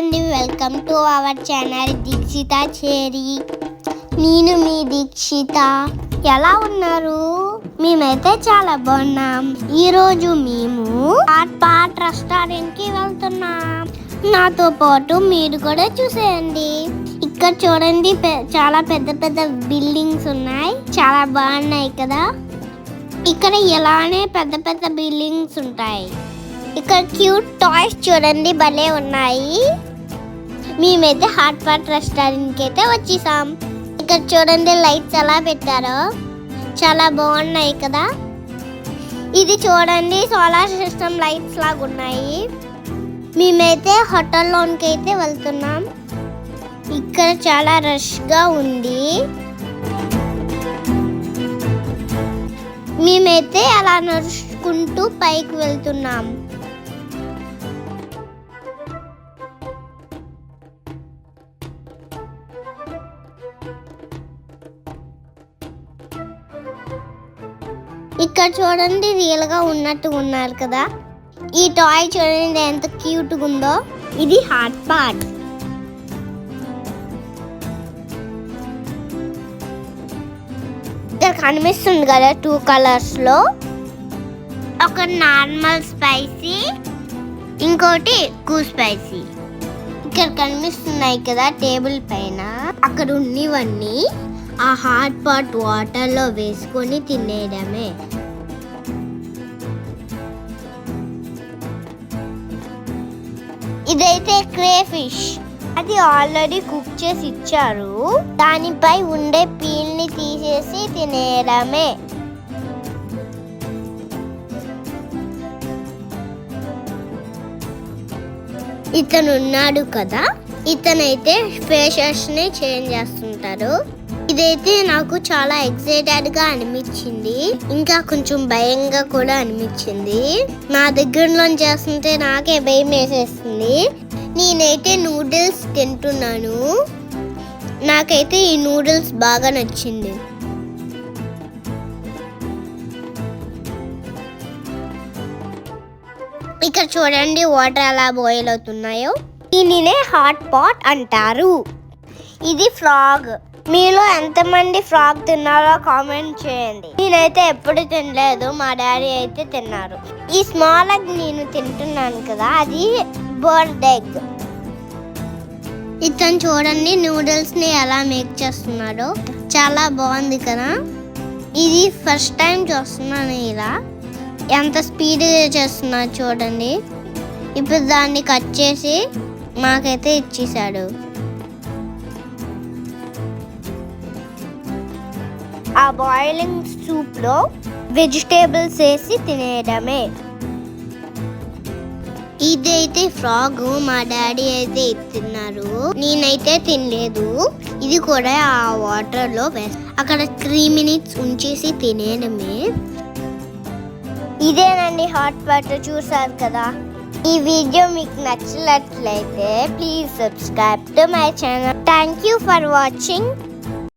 అండి welcome to our channel Dikshitha చేరి. నేను మీ దీక్షిత. ఎలా ఉన్నారు? మేమైతే చాలా బాగున్నాం. ఈరోజు మేము హాట్ పాట్ రెస్టారెంట్కి వెళ్తున్నాం. నాతో పాటు మీరు కూడా చూసేయండి. ఇక్కడ చూడండి చాలా పెద్ద పెద్ద బిల్డింగ్స్ ఉన్నాయి. చాలా బాగున్నాయి కదా. ఇక్కడ ఇలానే పెద్ద పెద్ద బిల్డింగ్స్ ఉంటాయి. ఇక్కడ క్యూట్ టాయ్స్ చూడండి భలే ఉన్నాయి. మేమైతే హాట్ పాట్ రెస్టారెంట్కి అయితే వచ్చేసాం. ఇక్కడ చూడండి లైట్స్ ఎలా పెట్టారో. చాలా బాగున్నాయి కదా. ఇది చూడండి సోలార్ సిస్టమ్ లైట్స్ లాగా ఉన్నాయి. మేమైతే హోటల్లోనికి అయితే వెళ్తున్నాం. ఇక్కడ చాలా రష్గా ఉంది. మేమైతే అలా నడుచుకుంటూ పైకి వెళ్తున్నాం. ఇక్కడ చూడండి రియల్గా ఉన్నట్టు ఉన్నారు కదా. ఈ టాయ్ చూడండి ఎంత క్యూట్గా ఉందో. ఇది హార్ట్ పార్ట్ ఇక్కడ కనిపిస్తుంది కదా టూ కలర్స్లో. ఒక నార్మల్ స్పైసీ ఇంకోటి ఎక్కువ స్పైసీ ఇక్కడ కనిపిస్తున్నాయి కదా టేబుల్ పైన. అక్కడ ఉన్నవన్నీ. ఆ హాట్ పాట్ వాటర్లో వేసుకొని తినేయడమే. ఇదైతే క్రే ఫిష్ అది ఆల్రెడీ కుక్ చేసి ఇచ్చారు. దానిపై ఉండే పీల్ని తీసేసి తినేయడమే. ఇతను ఉన్నాడు కదా ఇతనైతే ఫేషెస్ని చేంజ్ చేస్తుంటారు. ఇదైతే నాకు చాలా ఎక్సైటెడ్గా అనిపించింది. ఇంకా కొంచెం భయంగా కూడా అనిపించింది. నా దగ్గరలో చేస్తుంటే నాకే భయం వేసేస్తుంది నేనైతే నూడిల్స్ తింటున్నాను. నాకైతే ఈ నూడిల్స్ బాగా నచ్చింది. ఇక్కడ చూడండి వాటర్ ఎలా బాయిల్ అవుతున్నాయో. దీనినే హాట్ పాట్ అంటారు. ఇది ఫ్రాగ్ మీలో ఎంతమంది ఫ్రాగ్ తిన్నారో కామెంట్ చేయండి. నేనైతే ఎప్పుడు తినలేదు మా డాడీ అయితే తిన్నారు. ఈ స్మాల్ ఎగ్ నేను తింటున్నాను కదా అది బర్డ్ ఎగ్. ఇతను చూడండి నూడిల్స్ని ఎలా మేక్ చేస్తున్నాడో. చాలా బాగుంది కదా. ఇది ఫస్ట్ టైం చూస్తున్నాను ఇలా. ఎంత స్పీడ్గా చేస్తున్నా చూడండి. ఇప్పుడు దాన్ని కట్ చేసి మాకైతే ఇచ్చేసాడు. ఆ బాయిలింగ్ సూప్లో వెజిటేబుల్స్ వేసి తినేయడమే. ఇదైతే ఫ్రాగ్ మా డాడీ అయితే తిన్నారు నేనైతే తినలేదు. ఇది కూడా ఆ వాటర్లో వేస్ అక్కడ త్రీ మినిట్స్ ఉంచేసి తినేయడమే. ఇదేనండి హాట్ వాటర్ చూసారు కదా? ఈ వీడియో మీకు నచ్చినట్లయితే please subscribe to my channel thank you for watching